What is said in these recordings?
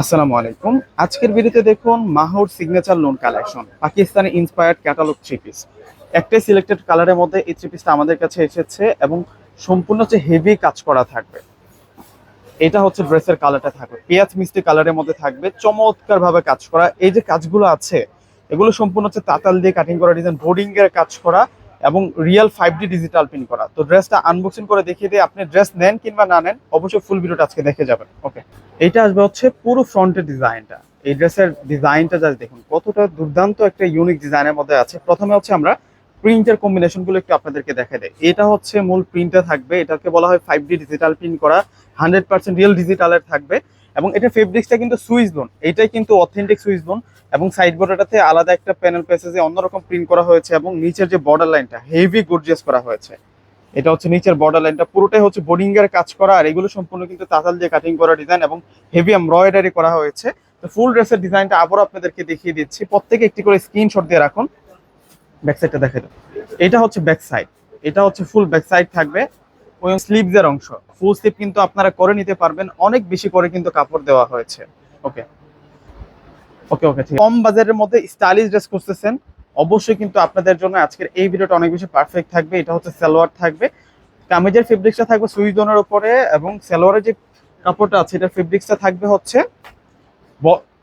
আসসালামু আলাইকুম। আজকের ভিডিওতে দেখুন Mahur signature lawn collection Pakistani inspired catalogue three piece একটাই সিলেক্টেড কালারের মধ্যে এই থ্রি পিসটা আমাদের কাছে এসেছে এবং সম্পূর্ণ হচ্ছে হেভি কাজ করা থাকবে। এটা হচ্ছে ড্রেসের কালারটা থাকবে, পেঁয়াজ মিষ্টি কালারের মধ্যে থাকবে চমৎকার ভাবে কাজ করা। এই যে কাজগুলো আছে, এগুলো সম্পূর্ণ হচ্ছে তাতাল দিয়ে কাটিং করা ডিজাইন বোর্ডিং এর কাজ করা। এবং real five D digital print করা। তো ড্রেসটা আনবক্সিং করে দেখিয়ে দিয়ে আপনি ড্রেস নেন কিংবা না নেন, অবশ্যই ফুল ভিডিওটা আজকে দেখে যাবেন। ওকে এটা আসবে হচ্ছে পুরো ফ্রন্টের ডিজাইনটা এই ড্রেসের ডিজাইনটা জাস্ট দেখুন, কতটা দুর্দান্ত একটা ইউনিক ডিজাইনের মধ্যে আছে। প্রথমে হচ্ছে আমরা প্রিন্টের কম্বিনেশনগুলো একটু আপনাদেরকে দেখা দেয় এটা হচ্ছে মূল প্রিন্টে থাকবে, এটাকে বলা হয় ফাইভ ডি ডিজিটাল প্রিন্ট করা। হান্ড্রেড পার্সেন্ট রিয়েল ডিজিটালের থাকবে। এবং এটা ফেব্রিক্সটা কিন্তু সুইচ বোন এটাই কিন্তু অথেন্টিক সুইচ বোন এবং সাইড বর্ডারটাতে আলাদা একটা প্যানেল প্যাসেজে অন্যরকম প্রিন্ট করা হয়েছে এবং নিচের যে বর্ডার লাইনটা হেভি গর্জিয়াস করা হয়েছে। এটা হচ্ছে নিচের বর্ডার লাইনটা পুরোটাই হচ্ছে বোর্ডিং এর কাজ করা আর এগুলো সম্পূর্ণ কিন্তু তাতাল দিয়ে কাটিং করা ডিজাইন এবং হেভি এমব্রয়ডারি করা হয়েছে। তো ফুল ড্রেসের ডিজাইনটা আবারও আপনাদেরকে দেখিয়ে দিচ্ছি। প্রত্যেকে একটি করে স্ক্রিনশট দিয়ে রাখুন। ব্যাক সাইডটা দেখে এটা হচ্ছে ব্যাক সাইড এটা হচ্ছে ফুল ব্যাক সাইড থাকবে। ওই অংশ। ফুল স্লিভ কিন্তু আপনারা করে নিতে পারবেন। অনেক বেশি করে কিন্তু কাপড় দেওয়া হয়েছে। ওকে ওকে ওকে ঠিক। কম বাজারের মধ্যে স্টাইলিশ ড্রেস করতেছেন অবশ্যই কিন্তু আপনাদের জন্য আজকের এই ভিডিওটা অনেক বেশি পারফেক্ট থাকবে। এটা হচ্ছে সালোয়ার থাকবে। কামিজের ফেব্রিক্সটা থাকবে সুইজনের উপরে এবং সালোয়ারের যে কাপড়টা আছে, এটা ফেব্রিক্সটা থাকবে হচ্ছে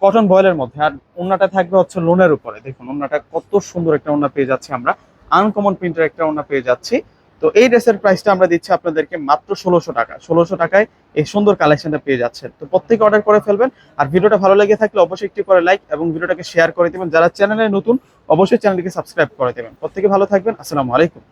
কটন বয়েলের মধ্যে। আর ওন্নাটা থাকবে হচ্ছে লোনের উপরে। দেখুন, ওন্নাটা কত সুন্দর একটা ওন্না পেয়ে যাচ্ছি আমরা। আনকমন প্রিন্টের একটা ওন্না পেয়ে যাচ্ছি। তো এই ড্রেসের প্রাইসটা আমরা দিচ্ছি আপনাদেরকে মাত্র ষোলোশো টাকা। ষোলোশো টাকায় এই সুন্দর কালেকশনটা পেয়ে যাচ্ছেন। তো প্রত্যেকে অর্ডার করে ফেলবেন। আর ভিডিওটা ভালো লেগে থাকলে অবশ্যই একটি করে লাইক এবং ভিডিওটাকে শেয়ার করে দেবেন। যারা চ্যানেলে নতুন, অবশ্যই চ্যানেলটিকে সাবস্ক্রাইব করে দেবেন। প্রত্যেকে ভালো থাকবেন। আসসালামু আলাইকুম।